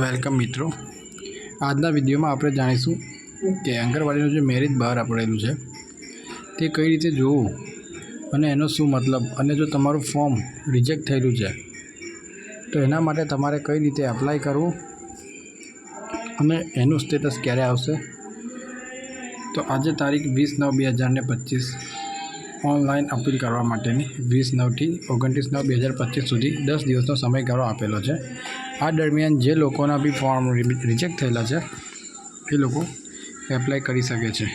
Welcome મિત્રો. આજના વિડીયોમાં આપણે જાણીશું કે આંગણવાડીનું જે મેરિટ બહાર આપેલું છે, તે કઈ રીતે જોવું અને એનો શું મતલબ અને જો તમારું ફોર્મ રિજેક્ટ થયેલું છે, તો એના માટે તમારે કઈ રીતે એપ્લાય કરવું અને એનું સ્ટેટસ ક્યારે આવશે. તો આજે તારીખ વીસ નવ બે હજાર ને પચીસ ઓનલાઈન અપીલ કરવા માટેની વીસ નવથી ઓગણત્રીસ નવ બે હજાર પચીસ સુધી દસ દિવસનો સમયગાળો આપેલો છે. આ દરમિયાન જે લોકોના બી ફોર્મ રિજેક્ટ થયેલા છે, એ લોકો એપ્લાય કરી શકે છે.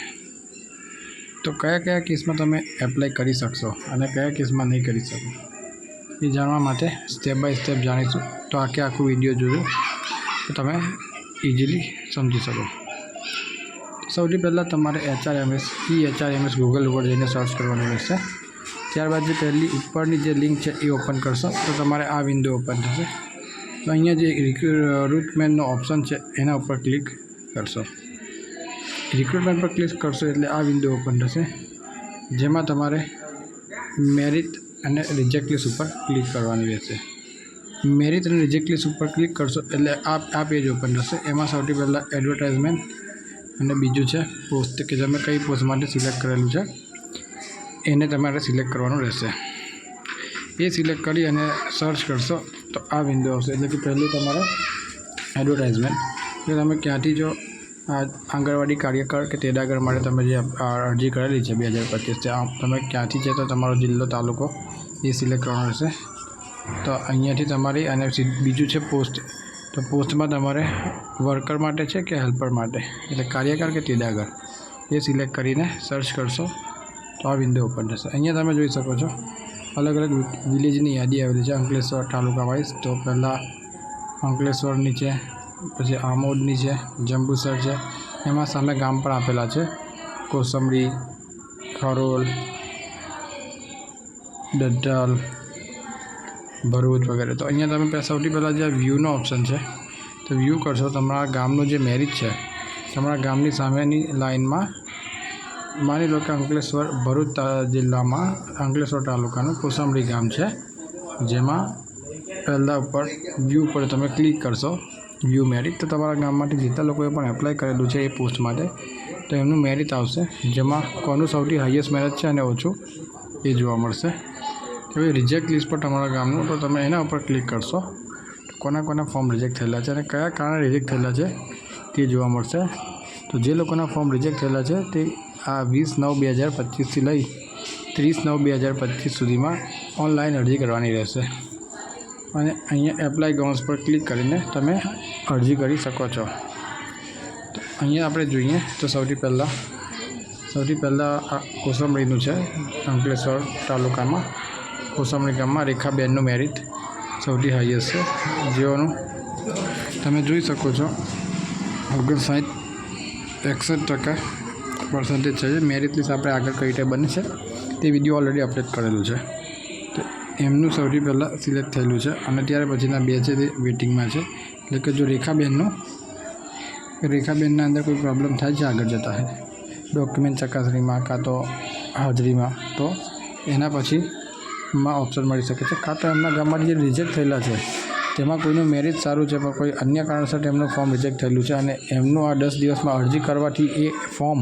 તો કયા કયા કેસમાં તમે એપ્લાય કરી શકશો અને કયા કેસમાં નહીં કરી શકો? એ જાણવા માટે સ્ટેપ બાય સ્ટેપ જાણીશું. તો આખે આખું વીડિયો જોજો તો તમે ઇઝીલી સમજી શકો. સૌથી પહેલાં તમારે એચઆરએમએસ ઈ એચઆરએમએસ ગૂગલ ઉપર જઈને સર્ચ કરવાનું રહેશે. ત્યારબાદ જે પહેલી ઉપરની જે લિંક છે એ ઓપન કરશો, તો તમારે આ વિન્ડો ઓપન થશે. તો અહીંયા જે રિક્રુટમેન્ટનો ઓપ્શન છે, એના ઉપર ક્લિક કરશો. રિક્રુટમેન્ટ પર ક્લિક કરશો એટલે આ વિન્ડો ઓપન થશે, જેમાં તમારે મેરિટ અને રિજેક્ટ લિસ્ટ ઉપર ક્લિક કરવાની રહેશે. મેરિટ અને રિજેક્ટ લિસ્ટ ઉપર ક્લિક કરશો એટલે આ આ પેજ ઓપન થશે. એમાં સૌથી પહેલાં એડવર્ટાઇઝમેન્ટ અને બીજું છે પોસ્ટ કે તમે કઈ પોસ્ટ માટે સિલેક્ટ કરેલું છે, એને તમારે સિલેક્ટ કરવાનું રહેશે. એ સિલેક્ટ કરી અને સર્ચ કરશો, તો આ વિન્ડો આવશે. એટલે કે પહેલું તમારે એડવર્ટાઇઝમેન્ટ કે તમે ક્યાંથી જો આ આંગણવાડી કાર્યકર કે તેડાગર માટે તમે જે અરજી કરેલી છે બે હજાર પચીસ તમે ક્યાંથી છે તો તમારો જિલ્લો, તાલુકો એ સિલેક્ટ કરવાનો રહેશે. તો અહીંયાથી તમારી અને બીજું છે પોસ્ટ તો પોસ્ટમાં તમારે વર્કર માટે છે કે હેલ્પર માટે? એટલે કાર્યકર કે તેડાગર? એ સિલેક્ટ કરીને સર્ચ કરશો, તો આ વિન્ડો ઓપન થશે. અહીંયા તમે જોઈ શકો છો, અલગ અલગ વિલેજની યાદી આવેલી છે. અંકલેશ્વર તાલુકા વાઇઝ તો પહેલાં અંકલેશ્વરની છે, પછી આમોદની છે, જંબુસર છે. એમાં સામે ગામ પણ આપેલા છે. કોસંબડી ખરોલ, દદ્દાલ ભરૂચ વગેરે. તો અહીંયા તમે પહેલાં સૌથી પહેલાં જે વ્યૂનો ઓપ્શન છે, તો વ્યૂ કરશો તમારા ગામનું જે મેરિટ છે, તમારા ગામની સામેની લાઇનમાં માની લો કે અંકલેશ્વર ભરૂચ જિલ્લામાં અંકલેશ્વર તાલુકાનું કોસંબડી ગામ છે, જેમાં પહેલાં ઉપર વ્યૂ પર તમે ક્લિક કરશો વ્યૂ મેરિટ તો તમારા ગામમાંથી જેટલા લોકોએ પણ એપ્લાય કરેલું છે એ પોસ્ટ માટે, તો એમનું મેરિટ આવશે, જેમાં કોનું સૌથી હાઈએસ્ટ મેરિટ છે અને ઓછું એ જોવા મળશે. હવે રિજેક્ટ લિસ્ટ પર તમારા ગામનું, તો તમે એના ઉપર ક્લિક કરશો. કોના કોના ફોર્મ રિજેક્ટ થયેલા છે અને કયા કારણે રિજેક્ટ થયેલા છે તે જોવા મળશે. તો જે લોકોના ફોર્મ રિજેક્ટ થયેલા છે તે આ વીસ નવ બે હજાર પચીસથી લઈ ત્રીસ નવ બે હજાર પચીસ સુધીમાં ઓનલાઈન અરજી કરવાની રહેશે. અને અહીંયા એપ્લાય ગાઉન્સ પર ક્લિક કરીને તમે અરજી કરી શકો છો. તો અહીંયા આપણે જોઈએ તો સૌથી પહેલાં સૌથી પહેલાં આ કોસંબડીનું છે અંકલેશ્વર તાલુકામાં. કોસંબડી ગામમાં રેખાબેનનું મેરિટ સૌથી હાઈએસ્ટ છે. જેઓનું. તમે જોઈ શકો છો, ઓગણસાઠ, એકસઠ ટકા પર્સન્ટેજ છે. મેરિટ લિસ્ટ આપણે આગળ કઈ રીતે બને છે, તે વીડિયો ઓલરેડી અપડેટ કરેલું છે. તો એમનું સૌથી પહેલાં સિલેક્ટ થયેલું છે અને ત્યાર પછીના બે છે તે વેટિંગમાં છે. એટલે કે જો રેખાબેનનું રેખાબેનના અંદર કોઈ પ્રોબ્લેમ થાય છે, આગળ જતા ડોક્યુમેન્ટ ચકાસણીમાં કાં તો હાજરીમાં. તો એના પછી માં ઓપ્શન મળી શકે છે. કાં એમના ગામમાં જે રિજેક્ટ થયેલા છે, તેમાં કોઈનું મેરેજ સારું છે, પણ કોઈ અન્ય કારણસર તેમનું ફોર્મ રિજેક્ટ થયેલું છે. અને એમનું આ દસ દિવસમાં અરજી કરવાથી એ ફોર્મ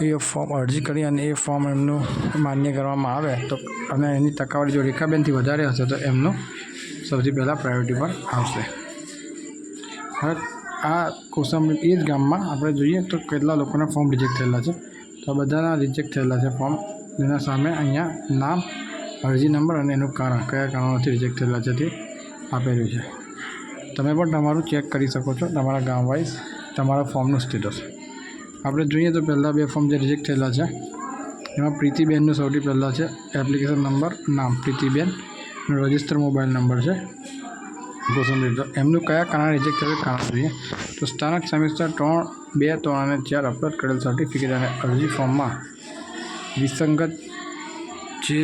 એ ફોર્મ અરજી કરી અને એ ફોર્મ એમનું માન્ય કરવામાં આવે, તો અને એની ટકાવારી જો રેખાબેનથી વધારે હશે, તો એમનું સૌથી પહેલાં પ્રાયોરિટી પર આવશે. હવે આ કોસંબી એ જ ગામમાં આપણે જોઈએ તો કેટલા લોકોના ફોર્મ રિજેક્ટ થયેલા છે. તો બધાના રિજેક્ટ થયેલા છે ફોર્મ જેના સામે અહીંયા નામ અરજી નંબર અને એનું કારણ કયા કારણોથી રિજેક્ટ થયેલા છે તે આપેલું છે. તમે પણ તમારું ચેક કરી શકો છો તમારા ગામ વાઇઝ તમારા ફોર્મનું સ્ટેટસ આપણે જોઈએ તો પહેલાં બે ફોર્મ જે રિજેક્ટ થયેલા છે, એમાં પ્રીતિબેનનું સૌથી પહેલાં છે એપ્લિકેશન નંબર નામ પ્રીતિબેન રજિસ્ટર મોબાઈલ નંબર છે. કોસંબરી એમનું કયા કારણે રિજેક્ટ થયેલું કારણ જોઈએ. તો સ્થાનક સેમિસ્ટર ત્રણ, બે, ત્રણ અને ચાર અપલોડ કરેલ સર્ટિફિકેટ અને અરજી ફોર્મમાં વિસંગત જે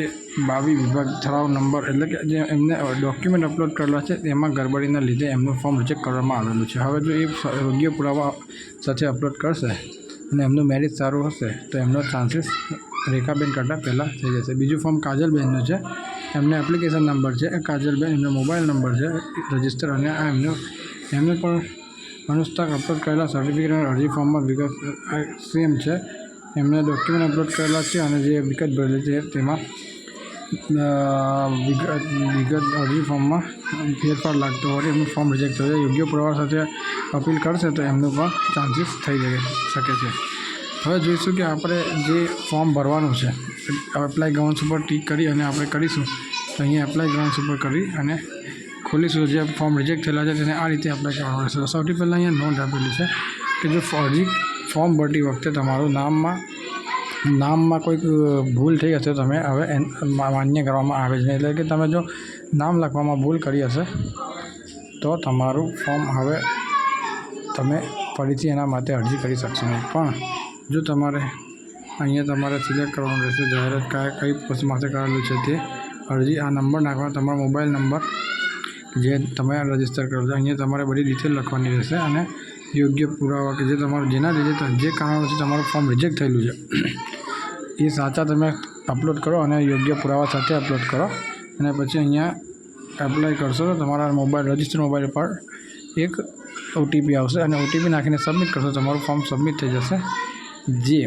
બાવી વિભાગ ઠરાવ નંબર એટલે કે જે એમને ડોક્યુમેન્ટ અપલોડ કરેલા છે, તેમાં ગરબડીના લીધે એમનું ફોર્મ રિજેક્ટ કરવામાં આવેલું છે. હવે જો એ યોગ્ય પુરાવા સાથે અપલોડ કરશે અને એમનું મેરિટ સારું હશે, તો એમનો ચાન્સીસ રેખાબેન કરતાં પહેલાં થઈ જશે. બીજું ફોર્મ કાજલબેનનું છે. એમને એપ્લિકેશન નંબર છે કાજલબેન એમનો મોબાઈલ નંબર છે રજિસ્ટર અને આ એમનું, એમને પણ અનુસ્તાક અપલોડ કરેલા સર્ટિફિકેટ અને અરજી ફોર્મમાં વિગત સેમ છે. એમને ડોક્યુમેન્ટ અપલોડ કરેલા છે અને જે વિગત ભરેલી છે તેમાં વિગત વિગત અરજી ફોર્મમાં ફેરફાર લાગતો હોય, એમનું ફોર્મ રિજેક્ટ થશે યોગ્ય પુરાવા સાથે અપીલ કરશે તો એમનું પણ ચાન્સીસ થઈ શકે છે. હવે જોઈશું કે આપણે જે ફોર્મ ભરવાનું છે એપ્લાય ગ્રાઉન્ડ્સ ઉપર ટીક કરી અને આપણે કરીશું, તો અહીંયા એપ્લાય ગ્રાઉન્ડ્સ ઉપર કરી અને ખોલીશું. જે ફોર્મ રિજેક્ટ થયેલા છે તેને આ રીતે એપ્લાય કરવાનું રહેશે. સૌથી પહેલાં અહીંયા નોંધ આપેલી છે કે જો અરજી ફોર્મ ભરતી વખતે તમારું નામમાં નામમાં કોઈક ભૂલ થઈ હશે, તમે હવે માન્ય કરવામાં આવે છે. એટલે કે તમે જો નામ લખવામાં ભૂલ કરી હશે, તો તમારું ફોર્મ હવે તમે ફરીથી એના માટે અરજી કરી શકશો નહીં. પણ જો તમારે અહીંયા તમારે સિલેક્ટ કરવાનું રહેશે, જાહેરાત કયા, કઈ પોસ્ટ માટે કરેલું છે તે અરજી, આ નંબર નાખવાનો તમારો મોબાઈલ નંબર જે તમે રજિસ્ટર કરો છો, અહીંયા તમારે બધી ડિટેલ લખવાની રહેશે અને યોગ્ય પુરાવા કે જે તમારું, જેના લીધે જે કારણોથી તમારું ફોર્મ રિજેક્ટ થયેલું છે, એ સાચા તમે અપલોડ કરો અને યોગ્ય પુરાવા સાથે અપલોડ કરો. અને પછી અહીંયા એપ્લાય કરશો તો તમારા મોબાઈલ રજિસ્ટર મોબાઈલ પર એક ઓટીપી આવશે અને ઓટીપી નાખીને સબમિટ કરશો. તમારું ફોર્મ સબમિટ થઈ જશે. જે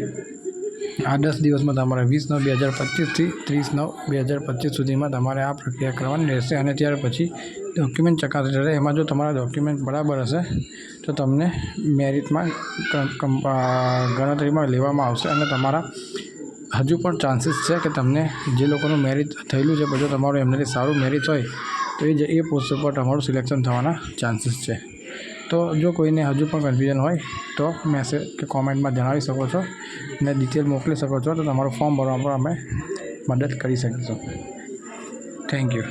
આ દસ દિવસમાં તમારે વીસ નવ બે હજાર પચીસથી ત્રીસ નવ બે હજાર પચીસ સુધીમાં તમારે આ પ્રક્રિયા કરવાની રહેશે. અને ત્યાર પછી ડોક્યુમેન્ટ ચકાસણી રહેશે એમાં જો તમારા ડોક્યુમેન્ટ બરાબર હશે, તો તમને મેરિટમાં ગણતરીમાં લેવામાં આવશે અને તમારા હજુ પણ ચાન્સીસ છે કે તમને જે લોકોનું મેરિટ થયેલું છે, પછી તમારું એમનાથી સારું મેરિટ હોય, તો એ જ, એ પોસ્ટ ઉપર તમારું સિલેક્શન થવાના ચાન્સીસ છે. તો જો કોઈને હજુ પણ કન્ફ્યુઝન હોય, તો મેસેજ કે કોમેન્ટમાં જણાવી શકો છો અને ડિટેલ મોકલી શકો છો, તો તમારું ફોર્મ ભરવા પર અમે મદદ કરી શકીશું. Thank you